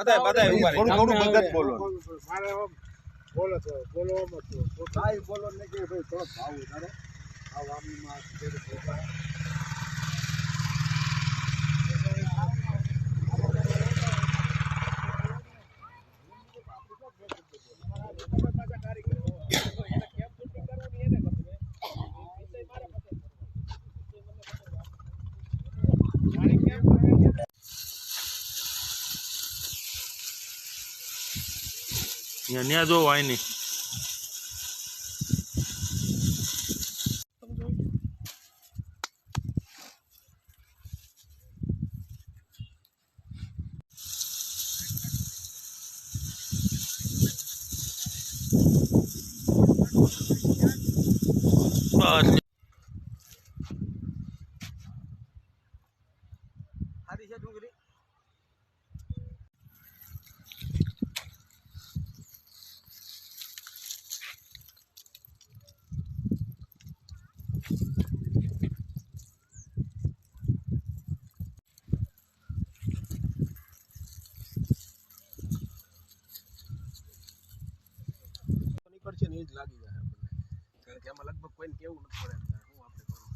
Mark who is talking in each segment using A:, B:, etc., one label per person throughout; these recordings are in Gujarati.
A: બધાય બધાય ઊભા
B: થોડું થોડું મદદ બોલો.
C: મારે બોલો છો છો. તો કાંઈ બોલો ને કે ભાઈ થોડો ભાવ વધારો. આ વામીમાં ખેડૂત
D: ત્યાં ન્યા જો વાય નહીં બસ
A: ને જ લાગી જાય આપણને. કારણ કે આમાં લગભગ કોઈને કેવું નથી પડે એમ. શું આપણે કરવું?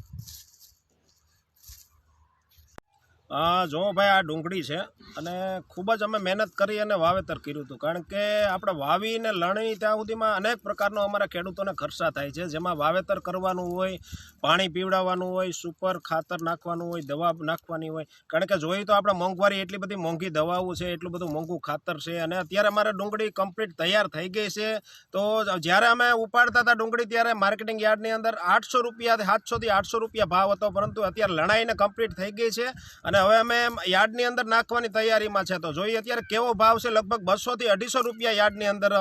A: હા જો ભાઈ, આ ડુંગળી છે અને ખૂબ જ અમે મહેનત કરી અને વાવેતર કર્યું હતું. કારણ કે આપણે વાવીને લણી ત્યાં સુધીમાં અનેક પ્રકારનો અમારા ખેડૂતોને ખર્ચા થાય છે. જેમાં વાવેતર કરવાનું હોય, પાણી પીવડાવવાનું હોય, સુપર ખાતર નાખવાનું હોય, દવા નાખવાની હોય. કારણ કે જોઈએ તો આપણે મોંઘવારી એટલી બધી મોંઘી દવાઓ છે, એટલું બધું મોંઘું ખાતર છે અને અત્યારે અમારે ડુંગળી કમ્પ્લીટ તૈયાર થઈ ગઈ છે. તો જ્યારે અમે ઉપાડતા હતા ડુંગળી ત્યારે માર્કેટિંગ યાર્ડની અંદર આઠસો રૂપિયા, સાતસોથી આઠસો રૂપિયા ભાવ હતો. પરંતુ અત્યારે લણાઈને કમ્પ્લીટ થઈ ગઈ છે અને હવે અમે યાર્ડની અંદર નાખવાની તૈયારીમાં છે. તો જોઈએ અત્યારે કેવો ભાવ છે? લગભગ બસોથી અઢીસો રૂપિયા યાર્ડની અંદર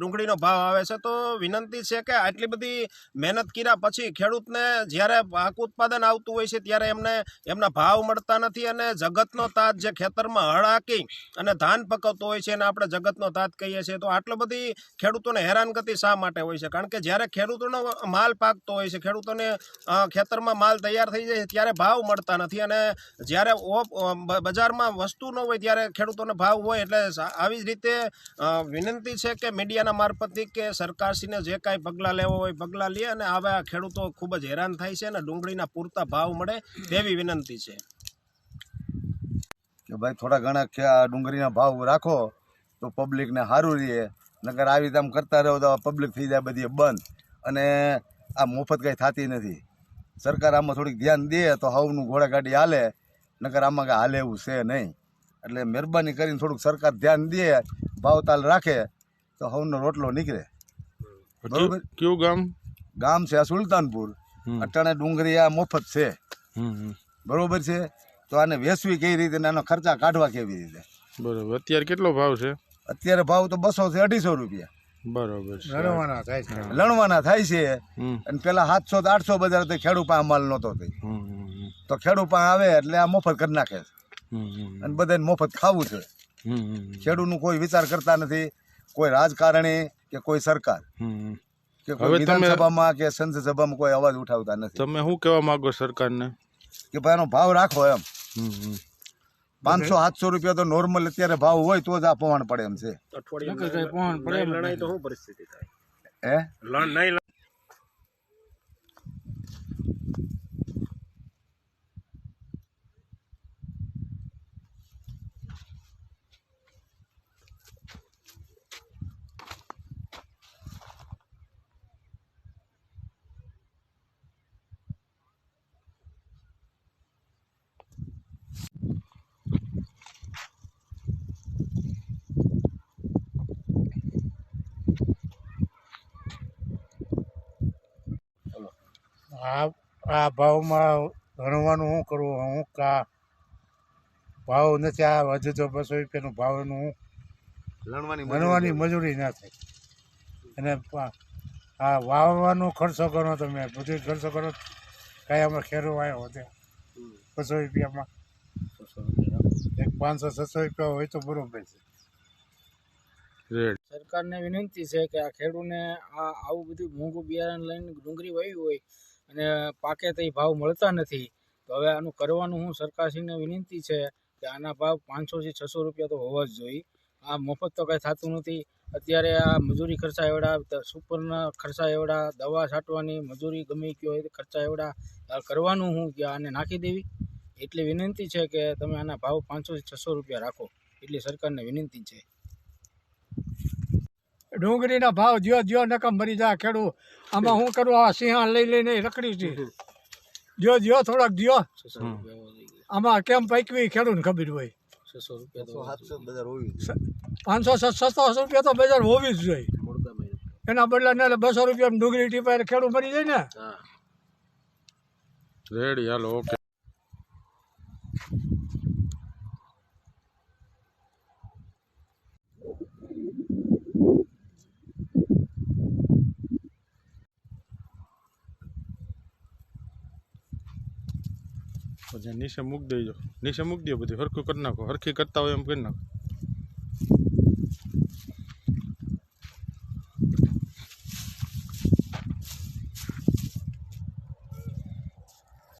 A: ડુંગળીનો ભાવ આવે છે. તો વિનંતી છે કે આટલી બધી મહેનત કર્યા પછી ખેડૂતને જ્યારે પાક ઉત્પાદન આવતું હોય છે ત્યારે એમને એમના ભાવ મળતા નથી અને જગતનો તાત જે ખેતરમાં હળ હાકી અને ધાન પકવતો હોય છે એને આપણે જગતનો તાત કહીએ છીએ. તો આટલો બધી ખેડૂતોને હેરાનગતિ શા માટે હોય છે? કારણ કે જ્યારે ખેડૂતોનો માલ પાકતો હોય છે, ખેડૂતોને ખેતરમાં માલ તૈયાર થઈ જાય ત્યારે ભાવ મળતા નથી અને જ્યારે બજારમાં વસ્તુ ન હોય ત્યારે ખેડૂતોને ભાવ હોય એટલે આવી જ રીતે વિનંતી છે કે મીડિયાના મારફતથી કે સરકારશ્રીને જે કાંઈ પગલાં લેવા હોય પગલાં લે અને આવા ખેડૂતો ખૂબ જ હેરાન થાય છે અને ડુંગળીના પૂરતા ભાવ મળે તેવી વિનંતી છે.
B: કે ભાઈ થોડા ઘણા ડુંગળીના ભાવ રાખો તો પબ્લિકને સારું રહે. નગર આવી રીતે આમ કરતા રહો તો પબ્લિક થઈ જાય બધી બંધ. અને આ મફત કંઈ થતી નથી. સરકાર આમાં થોડીક ધ્યાન દે તો હવનું ઘોડાગાડી હાલે નકર આમાં કાંઈ હાલે એવું છે નહીં. એટલે મહેરબાની કરીને થોડુંક સરકાર ધ્યાન દે ભાવતાલ રાખે તો હવનો રોટલો નીકળે. બરોબર.
D: કયું ગામ?
B: ગામ છે આ સુલતાનપુર. અટાણે ડુંગરી આ મફત છે. બરોબર છે? તો આને વેચવી કઈ રીતે આનો ખર્ચા કાઢવા કેવી રીતે?
D: બરોબર. અત્યારે કેટલો ભાવ છે?
B: અત્યારે ભાવ તો બસો થી અઢીસો રૂપિયા.
D: બરોબર
C: લણવાના થાય છે.
B: લણવાના થાય છે. અને પેલા સાતસો આઠસો બજાર તો ખેડૂત પાસે માલ નહોતો થઈ. તો પાસે આવે એટલે આ મફત કરી નાખે છે. અને બધાને મફત ખાવું છે. ખેડૂતનું કોઈ વિચાર કરતા નથી. કોઈ રાજકારણી કે કોઈ સરકાર. કે કોઈ વિધાનસભામાં કે સંસદ સભામાં કોઈ અવાજ ઉઠાવતા નથી.
D: તમે શું કહેવા માંગો સરકારને?
B: કે ભાઈ એનો ભાવ રાખો એમ. પાંચસો સાતસો રૂપિયા તો નોર્મલ અત્યારે ભાવ હોય તો જ આ પવન પડે એમ છે. હે?
C: આ આ ભાવમાં ભણવાનું શું કરવું હું કા ભાવ નથી? આ વધુ તો બસો રૂપિયાનું ભાવનું હું
B: લણવાની
C: ભણવાની મજૂરી ના થાય. અને આ વાવવાનો ખર્ચો કરો તમે. બધું ખર્ચો કરો. કાંઈ અમે ખેરો આવ્યો હતો. બસો રૂપિયામાં. એક પાંચસો છસો રૂપિયા હોય તો બરોબર છે.
E: સરકારને વિનંતી છે કે આ ખેડૂતને આ આવું બધું મોંઘું બિયારણ લઈને ડુંગળી વાવી હોય અને પાકે તે ભાવ મળતા નથી. તો હવે આનું કરવાનું હું સરકારશ્રીને વિનંતી છે કે આના ભાવ પાંચસોથી છસો રૂપિયા તો હોવા જ જોઈએ. આ મફત તો કાંઈ થતું નથી. અત્યારે આ મજૂરી ખર્ચા એવડા સુપરના ખર્ચા એવડા, દવા છાંટવાની મજૂરી ગમે કયો એ ખર્ચા એવડા કરવાનું હું કે આને નાખી દેવી. એટલી વિનંતી છે કે તમે આના ભાવ પાંચસોથી છસો રૂપિયા રાખો. એટલી સરકારને વિનંતી છે.
F: ડુંગળીના ભાવ જ્યો જ્યો નકમ મરી જાય ખેડૂત. આમાં હું કરું? આ સિંહા લઈ લઈને રખડી છે. જ્યો જ્યો થોડાક જ્યો. આમાં કેમ પૈકવી ખેડૂતને ખબર હોય? પાંચસો સસ્તો રૂપિયા તો બજાર હોવી જ જોઈએ. એના બદલે ને બસો રૂપિયા ડુંગળી ટીપાય ખેડૂત મરી જાય ને?
D: રેડી હાલો ઓકે. પછી નીચે મૂકી દેજો. નીચે મૂકી દો બધી. હરખું કરી નાખો. હરખી કરતા હોય એમ કરી નાખો.